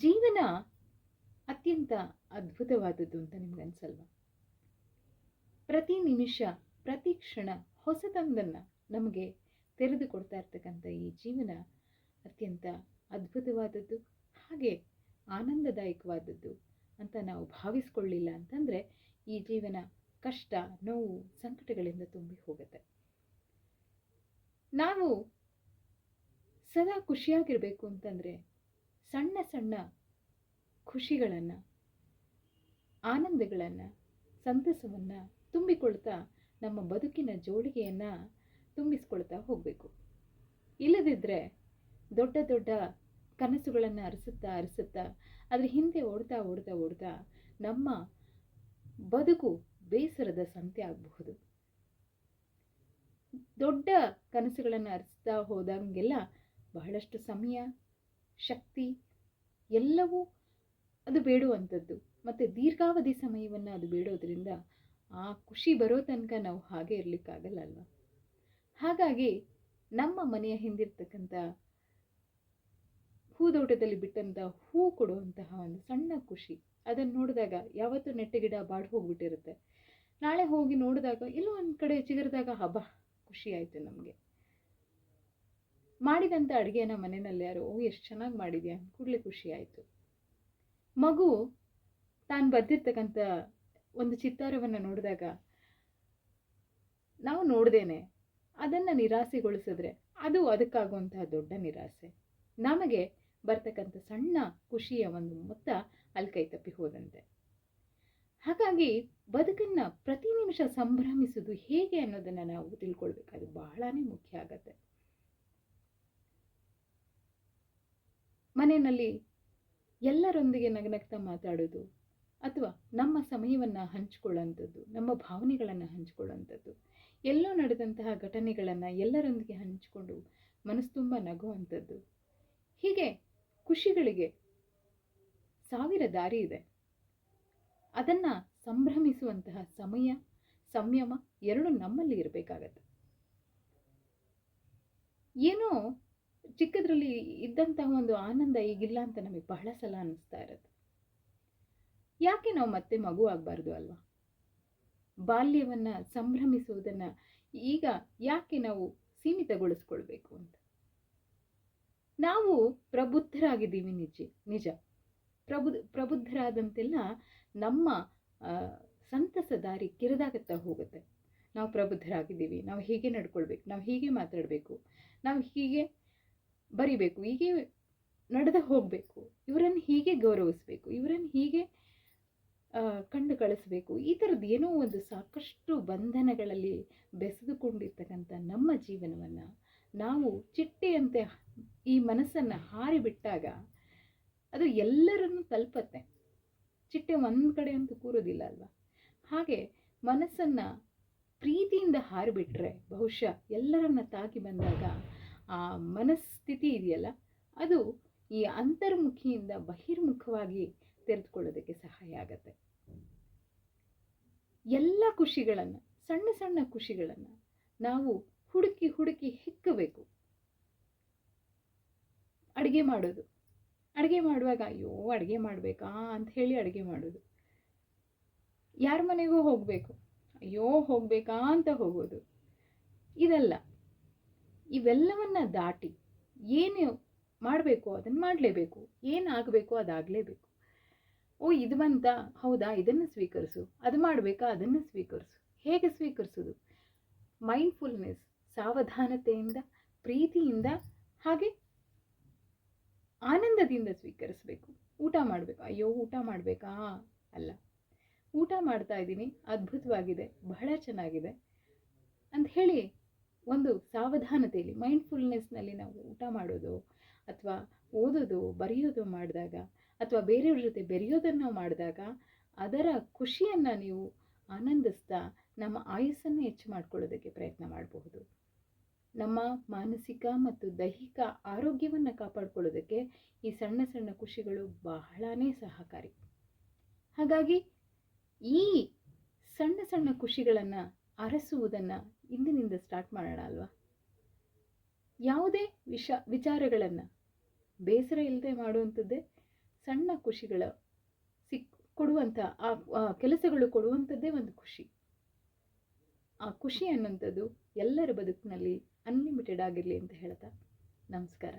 ಜೀವನ ಅತ್ಯಂತ ಅದ್ಭುತವಾದದ್ದು ಅಂತ ನಿಮ್ಗನ್ಸಲ್ವಾ ಪ್ರತಿ ನಿಮಿಷ, ಪ್ರತಿ ಕ್ಷಣ ಹೊಸತೊಂದನ್ನು ನಮಗೆ ತೆರೆದುಕೊಡ್ತಾ ಇರ್ತಕ್ಕಂಥ ಈ ಜೀವನ ಅತ್ಯಂತ ಅದ್ಭುತವಾದದ್ದು, ಹಾಗೆ ಆನಂದದಾಯಕವಾದದ್ದು ಅಂತ ನಾವು ಭಾವಿಸ್ಕೊಳ್ಳಿಲ್ಲ ಅಂತಂದರೆ ಈ ಜೀವನ ಕಷ್ಟ, ನೋವು, ಸಂಕಟಗಳಿಂದ ತುಂಬಿ ಹೋಗುತ್ತೆ. ನಾವು ಸದಾ ಖುಷಿಯಾಗಿರಬೇಕು ಅಂತಂದರೆ ಸಣ್ಣ ಸಣ್ಣ ಖುಷಿಗಳನ್ನು, ಆನಂದಗಳನ್ನು, ಸಂತಸವನ್ನು ತುಂಬಿಕೊಳ್ತಾ ನಮ್ಮ ಬದುಕಿನ ಜೋಳಿಗೆಯನ್ನು ತುಂಬಿಸ್ಕೊಳ್ತಾ ಹೋಗಬೇಕು. ಇಲ್ಲದಿದ್ದರೆ ದೊಡ್ಡ ದೊಡ್ಡ ಕನಸುಗಳನ್ನು ಅರಸುತ್ತಾ ಅರಸುತ್ತಾ, ಅದ್ರ ಹಿಂದೆ ಓಡ್ತಾ ಓಡ್ತಾ ಓಡ್ತಾ ನಮ್ಮ ಬದುಕು ಬೇಸರದ ಸಂತೆ ಆಗಬಹುದು. ದೊಡ್ಡ ಕನಸುಗಳನ್ನು ಅರಸ್ತಾ ಹೋದಂಗೆಲ್ಲ ಬಹಳಷ್ಟು ಸಮಯ ಶಕ್ತಿ ಎಲ್ಲವೂ ಅದು ಬೇಡುವಂಥದ್ದು. ಮತ್ತು ದೀರ್ಘಾವಧಿ ಸಮಯವನ್ನು ಅದು ಬೇಡೋದ್ರಿಂದ ಆ ಖುಷಿ ಬರೋ ತನಕ ನಾವು ಹಾಗೆ ಇರಲಿಕ್ಕಾಗಲ್ಲ ಅಲ್ವಾ? ಹಾಗಾಗಿ ನಮ್ಮ ಮನೆಯ ಹಿಂದಿರ್ತಕ್ಕಂಥ ಹೂದೋಟದಲ್ಲಿ ಬಿಟ್ಟಂಥ ಹೂ ಕೊಡುವಂತಹ ಒಂದು ಸಣ್ಣ ಖುಷಿ. ಅದನ್ನು ನೋಡಿದಾಗ ಯಾವತ್ತೂ ನೆಟ್ಟಗಿಡ ಬಾಡಿ ಹೋಗ್ಬಿಟ್ಟಿರುತ್ತೆ. ನಾಳೆ ಹೋಗಿ ನೋಡಿದಾಗ ಎಲ್ಲೋ ಒಂದು ಕಡೆ ಚಿಗರಿದಾಗ ಹಬ್ಬ ಖುಷಿ ಆಯಿತು ನಮಗೆ. ಮಾಡಿದಂಥ ಅಡುಗೆನ ಮನೆಯಲ್ಲಿ ಯಾರು, ಓ, ಎಷ್ಟು ಚೆನ್ನಾಗಿ ಮಾಡಿದ್ಯಾ, ಕೂಡಲೇ ಖುಷಿ ಆಯಿತು. ಮಗು ತಾನು ಬರೆದಿರ್ತಕ್ಕಂಥ ಒಂದು ಚಿತ್ತಾರವನ್ನು ನೋಡಿದಾಗ, ನಾವು ನೋಡ್ದೇನೆ, ಅದನ್ನು ನಿರಾಸೆಗೊಳಿಸಿದ್ರೆ ಅದು ಅದಕ್ಕಾಗುವಂತಹ ದೊಡ್ಡ ನಿರಾಸೆ. ನಮಗೆ ಬರ್ತಕ್ಕಂಥ ಸಣ್ಣ ಖುಷಿಯ ಒಂದು ಮೊತ್ತ ಅಲ್ಲಿ ಕೈ ತಪ್ಪಿ ಹೋದಂತೆ. ಹಾಗಾಗಿ ಬದುಕನ್ನು ಪ್ರತಿ ನಿಮಿಷ ಸಂಭ್ರಮಿಸೋದು ಹೇಗೆ ಅನ್ನೋದನ್ನು ನಾವು ತಿಳ್ಕೊಳ್ಬೇಕು. ಅದು ಬಹಳನೇ ಮುಖ್ಯ ಆಗತ್ತೆ. ಮನೆಯಲ್ಲಿ ಎಲ್ಲರೊಂದಿಗೆ ನಗನಗ್ತಾ ಮಾತಾಡೋದು ಅಥವಾ ನಮ್ಮ ಸಮಯವನ್ನು ಹಂಚಿಕೊಳ್ಳುವಂಥದ್ದು, ನಮ್ಮ ಭಾವನೆಗಳನ್ನು ಹಂಚಿಕೊಳ್ಳುವಂಥದ್ದು, ಎಲ್ಲೋ ನಡೆದಂತಹ ಘಟನೆಗಳನ್ನು ಎಲ್ಲರೊಂದಿಗೆ ಹಂಚಿಕೊಂಡು ಮನಸ್ಸು ತುಂಬ ನಗುವಂಥದ್ದು. ಹೀಗೆ ಖುಷಿಗಳಿಗೆ ಸಾವಿರ ದಾರಿ ಇದೆ. ಅದನ್ನು ಸಂಭ್ರಮಿಸುವಂತಹ ಸಮಯ, ಸಂಯಮ ಎರಡು ನಮ್ಮಲ್ಲಿ ಇರಬೇಕಾಗತ್ತೆ. ಏನೋ ಚಿಕ್ಕದ್ರಲ್ಲಿ ಇದ್ದಂತಹ ಒಂದು ಆನಂದ ಈಗಿಲ್ಲ ಅಂತ ನಮಗೆ ಬಹಳ ಸಲ ಅನ್ನಿಸ್ತಾ ಇರುತ್ತೆ. ಯಾಕೆ ನಾವು ಮತ್ತೆ ಮಗು ಆಗಬಾರ್ದು ಅಲ್ವಾ? ಬಾಲ್ಯವನ್ನು ಸಂಭ್ರಮಿಸುವುದನ್ನು ಈಗ ಯಾಕೆ ನಾವು ಸೀಮಿತಗೊಳಿಸ್ಕೊಳ್ಬೇಕು ಅಂತ? ನಾವು ಪ್ರಬುದ್ಧರಾಗಿದ್ದೀವಿ ನಿಜ ನಿಜ. ಪ್ರಬು ಪ್ರಬುದ್ಧರಾದಂತೆಲ್ಲ ನಮ್ಮ ಸಂತಸ ದಾರಿ ಕಿರಿದಾಗುತ್ತಾ ಹೋಗುತ್ತೆ. ನಾವು ಪ್ರಬುದ್ಧರಾಗಿದ್ದೀವಿ, ನಾವು ಹೀಗೆ ನಡ್ಕೊಳ್ಬೇಕು, ನಾವು ಹೀಗೆ ಮಾತಾಡಬೇಕು, ನಾವು ಹೀಗೆ ಬರಿಬೇಕು, ಹೀಗೆ ನಡೆದು ಹೋಗಬೇಕು. ಇವರನ್ನು ಹೀಗೆ ಗೌರವಿಸಬೇಕು, ಇವರನ್ನು ಹೀಗೆ ಕಂಡು ಕಳಿಸ್ಬೇಕು. ಈ ಥರದ್ದು ಏನೋ ಒಂದು ಸಾಕಷ್ಟು ಬಂಧನಗಳಲ್ಲಿ ಬೆಸೆದುಕೊಂಡಿರ್ತಕ್ಕಂಥ ನಮ್ಮ ಜೀವನವನ್ನು ನಾವು ಚಿಟ್ಟೆಯಂತೆ ಈ ಮನಸ್ಸನ್ನು ಹಾರಿಬಿಟ್ಟಾಗ ಅದು ಎಲ್ಲರನ್ನು ತಲುಪತ್ತೆ. ಚಿಟ್ಟೆ ಒಂದು ಕಡೆ ಅಂತೂ ಕೂರೋದಿಲ್ಲ ಅಲ್ವಾ? ಹಾಗೆ ಮನಸ್ಸನ್ನು ಪ್ರೀತಿಯಿಂದ ಹಾರಿಬಿಟ್ರೆ ಬಹುಶಃ ಎಲ್ಲರನ್ನ ತಾಗಿ ಬಂದಾಗ ಆ ಮನಸ್ಥಿತಿ ಇದೆಯಲ್ಲ, ಅದು ಈ ಅಂತರ್ಮುಖಿಯಿಂದ ಬಹಿರ್ಮುಖವಾಗಿ ತೆರೆದುಕೊಳ್ಳೋದಕ್ಕೆ ಸಹಾಯ ಆಗತ್ತೆ. ಎಲ್ಲ ಖುಷಿಗಳನ್ನು, ಸಣ್ಣ ಸಣ್ಣ ಖುಷಿಗಳನ್ನು ನಾವು ಹುಡುಕಿ ಹುಡುಕಿ ಹಿಕ್ಕಬೇಕು. ಅಡುಗೆ ಮಾಡೋದು. ಅಡುಗೆ ಮಾಡುವಾಗ, ಅಯ್ಯೋ, ಅಡುಗೆ ಮಾಡಬೇಕಾ? ಅಂತ ಹೇಳಿ ಅಡುಗೆ ಮಾಡೋದು. ಯಾರ ಮನೆಗೂ ಹೋಗಬೇಕು? ಅಯ್ಯೋ, ಹೋಗಬೇಕಾ? ಅಂತ ಹೋಗೋದು. ಇದೆಲ್ಲ, ಇವೆಲ್ಲವನ್ನು ದಾಟಿ ಏನು ಮಾಡಬೇಕು ಅದನ್ನು ಮಾಡಲೇಬೇಕು ಏನಾಗಬೇಕು ಅದಾಗಲೇಬೇಕು. ಓ, ಇದು ಬಂತ, ಹೌದಾ, ಇದನ್ನು ಸ್ವೀಕರಿಸು, ಅದು ಮಾಡಬೇಕಾ, ಅದನ್ನು ಸ್ವೀಕರಿಸು. ಹೇಗೆ ಸ್ವೀಕರಿಸೋದು? ಮೈಂಡ್ಫುಲ್ನೆಸ್ ಸಾವಧಾನತೆಯಿಂದ, ಪ್ರೀತಿಯಿಂದ, ಹಾಗೆ ಆನಂದದಿಂದ ಸ್ವೀಕರಿಸಬೇಕು. ಊಟ ಮಾಡಬೇಕು, ಅಯ್ಯೋ, ಊಟ ಮಾಡಬೇಕಾ? ಅಲ್ಲ. ಊಟ ಮಾಡ್ತಾ ಇದ್ದೀನಿ, ಅದ್ಭುತವಾಗಿದೆ, ಬಹಳ ಚೆನ್ನಾಗಿದೆ. ಅಂತ ಹೇಳಿ ಒಂದು ಸಾವಧಾನತೆಯಲ್ಲಿ ಮೈಂಡ್ಫುಲ್ನೆಸ್ನಲ್ಲಿ ನಾವು ಊಟ ಮಾಡೋದು ಅಥವಾ ಓದೋದು, ಬರೆಯೋದು ಮಾಡಿದಾಗ ಅಥವಾ ಬೇರೆಯವ್ರ ಜೊತೆ ಬೆರೆಯೋದನ್ನು ಮಾಡಿದಾಗ ಅದರ ಖುಷಿಯನ್ನು ನೀವು ಆನಂದಿಸ್ತಾ ನಮ್ಮ ಆಯಸ್ಸನ್ನು ಹೆಚ್ಚು ಮಾಡ್ಕೊಳ್ಳೋದಕ್ಕೆ ಪ್ರಯತ್ನ ಮಾಡಬಹುದು. ನಮ್ಮ ಮಾನಸಿಕ ಮತ್ತು ದೈಹಿಕ ಆರೋಗ್ಯವನ್ನು ಕಾಪಾಡಿಕೊಳ್ಳೋದಕ್ಕೆ ಈ ಸಣ್ಣ ಸಣ್ಣ ಖುಷಿಗಳು ಬಹಳನೇ ಸಹಕಾರಿ. ಹಾಗಾಗಿ ಈ ಸಣ್ಣ ಸಣ್ಣ ಖುಷಿಗಳನ್ನು ಅರಸುವುದನ್ನು ಇಂದಿನಿಂದ ಸ್ಟಾರ್ಟ್ ಮಾಡೋಣ ಅಲ್ವಾ? ಯಾವುದೇ ವಿಷ, ವಿಚಾರಗಳನ್ನು ಬೇಸರ ಇಲ್ಲದೆ ಮಾಡುವಂಥದ್ದೇ ಸಣ್ಣ ಖುಷಿಗಳ ಸಿಕ್, ಕೊಡುವಂಥ, ಆ ಕೆಲಸಗಳು ಕೊಡುವಂಥದ್ದೇ ಒಂದು ಖುಷಿ. ಆ ಖುಷಿ ಅನ್ನೋಂಥದ್ದು ಎಲ್ಲರ ಬದುಕಿನಲ್ಲಿ ಅನ್ಲಿಮಿಟೆಡ್ ಆಗಿರಲಿ ಅಂತ ಹೇಳ್ತಾ, ನಮಸ್ಕಾರ.